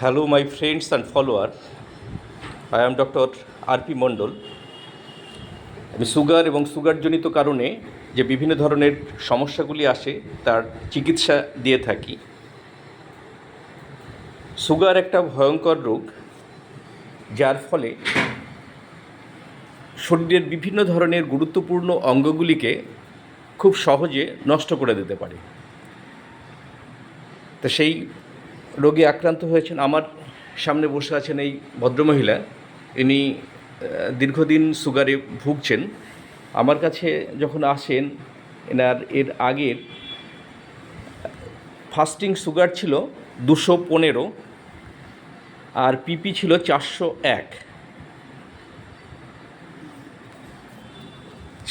Hello, my friends and followers. I am Dr. RP Mondal আমি sugar এবং সুগারজনিত কারণে যে বিভিন্ন ধরনের সমস্যাগুলি আসে তার চিকিৎসা দিয়ে থাকি সুগার একটা ভয়ঙ্কর রোগ যার ফলে শরীরের বিভিন্ন ধরনের গুরুত্বপূর্ণ অঙ্গগুলিকে খুব সহজে নষ্ট করে দিতে পারে তো সেই রোগে আক্রান্ত হয়েছেন। আমার সামনে বসে আছেন এই ভদ্রমহিলা। ইনি দীর্ঘদিন সুগারে ভুগছেন। আমার কাছে যখন আসেন, এনার এর আগের ফাস্টিং সুগার ছিল দুশো পনেরো, আর পিপি ছিল চারশো এক।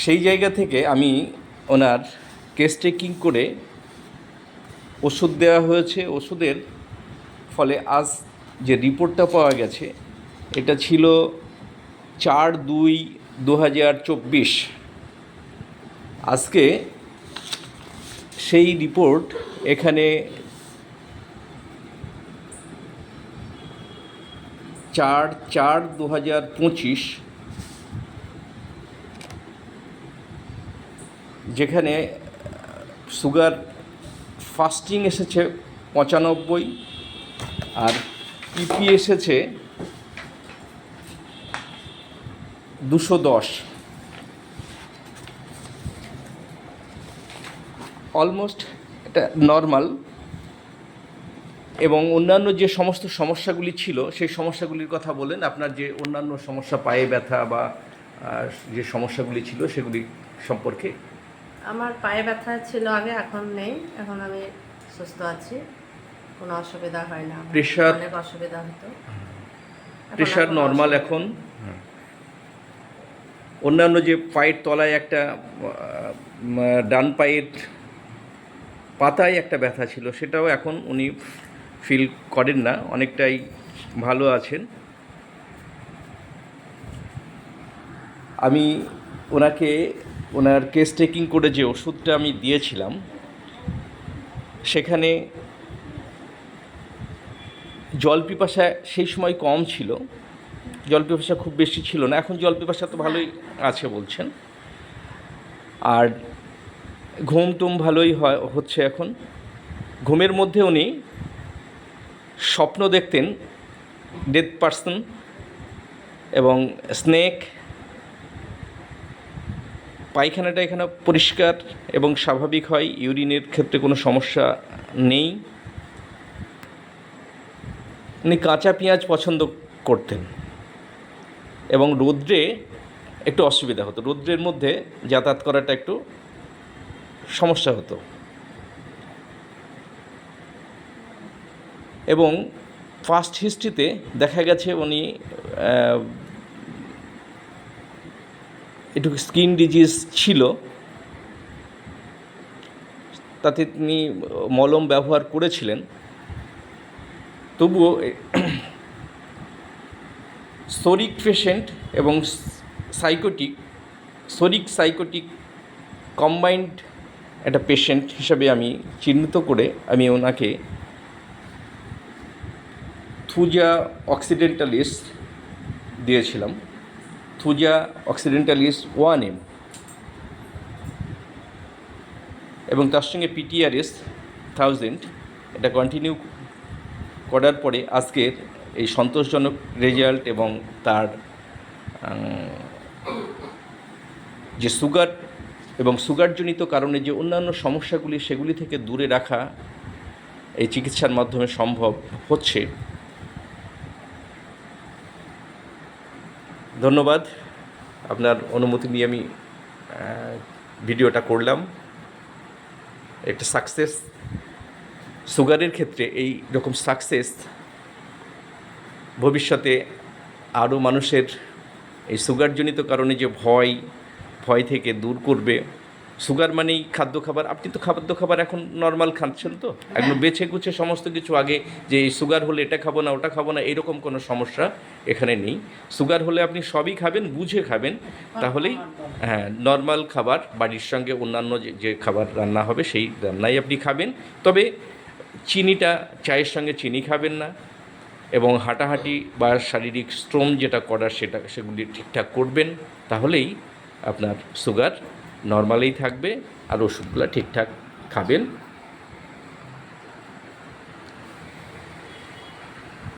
সেই জায়গা থেকে আমি ওনার কেস টেকিং করে ওষুধ দেওয়া হয়েছে। ওষুধের ফলে আজ যে রিপোর্টটা পাওয়া গেছে, এটা ছিল চার দুই দু হাজার চব্বিশ। আজকে সেই রিপোর্ট এখানে চার চার দু হাজার পঁচিশ, যেখানে সুগার ফাস্টিং এসেছে পঁচানব্বই আর পিপি এসেছে দুশো দশ। অলমোস্ট এটা নর্মাল এবং অন্যান্য যে সমস্ত সমস্যাগুলি ছিল, সেই সমস্যাগুলির কথা বলেন আপনার যে অন্যান্য সমস্যা পায়ে ব্যথা বা যে সমস্যাগুলি ছিল, সেগুলি সম্পর্কে। আমার পায়ে ব্যথা ছিল আগে, এখন নেই। এখন আমি সুস্থ আছি। কোনো অসুবিধা হয় না। Pressure? অনেক অসুবিধা হতো প্রেশার নর্মাল এখন অন্যান্য যে পায়ের তলায় একটা ডান পায়ের পাতায় একটা ব্যথা ছিল সেটাও এখন উনি ফিল করেন না অনেকটাই ভালো আছেন আমি ওনাকে ওনার কেস টেকিং করে যে ওষুধটা আমি দিয়েছিলাম সেখানে জল পিপাসা সেই সময় কম ছিল। জল পিপাসা খুব বেশি ছিল না। এখন জল পিপাসা তো ভালোই আছে বলছেন। আর ঘুম টুম ভালোই হয়, হচ্ছে এখন। ঘুমের মধ্যে উনি স্বপ্ন দেখতেন, ডেথ পার্সন এবং স্নেক। পায়খানাটা এখানে পরিষ্কার এবং স্বাভাবিক হয়, ইউরিনের ক্ষেত্রে কোনো সমস্যা নেই। উনি কাঁচা পেঁয়াজ পছন্দ করতেন। এবং রৌদ্রে একটু অসুবিধা হতো। রৌদ্রের মধ্যে যাতায়াত করাটা একটু সমস্যা হতো। এবং ফার্স্ট হিস্ট্রিতে দেখা গেছে উনি একটু স্কিন ডিজিজ ছিল। তাতে তিনি মলম ব্যবহার করেছিলেন। তবুও সরিক পেশেন্ট এবং সাইকোটিক, সরিক সাইকোটিক কম্বাইন্ড একটা পেশেন্ট হিসাবে আমি চিহ্নিত করে আমি ওনাকে থুজা অক্সিডেন্টালিস দিয়েছিলাম। Thuja occidentalis one M. এবং তার সঙ্গে পিটিআরএস থাউজেন্ড। এটা কন্টিনিউ করার পরে আজকের এই সন্তোষজনক রেজাল্ট এবং তার যে সুগার এবং সুগারজনিত কারণে যে অন্যান্য সমস্যাগুলি সেগুলি থেকে দূরে রাখা এই চিকিৎসার মাধ্যমে সম্ভব হচ্ছে। ধন্যবাদ। আপনার অনুমতি নিয়ে আমি ভিডিওটা করলাম। একটা সাকসেস সুগারের ক্ষেত্রে এই রকম সাকসেস ভবিষ্যতে আরও মানুষের এই সুগারজনিত কারণে যে ভয় ভয় থেকে দূর করবে। সুগার মানেই খাদ্য খাবার। আপনি তো খাদ্য খাবার এখন নর্মাল খাচ্ছেন তো? একদম বেছে গুছে সমস্ত কিছু আগে যে এই সুগার হলে এটা খাব না ওটা খাব না এরকম কোনো সমস্যা এখানে নেই। সুগার হলে আপনি সবই খাবেন বুঝে খাবেন। তাহলেই হ্যাঁ নর্মাল খাবার বাড়ির সঙ্গে অন্যান্য যে যে খাবার রান্না হবে সেই রান্নাই আপনি খাবেন। তবে চিনিটা, চায়ের সঙ্গে চিনি খাবেন না এবং হাঁটাহাঁটি বা শারীরিক শ্রম যেটা করার সেটা, সেগুলি ঠিকঠাক করবেন, তাহলেই আপনার সুগার নর্মালেই থাকবে আর ওষুধগুলো ঠিকঠাক খাবেন।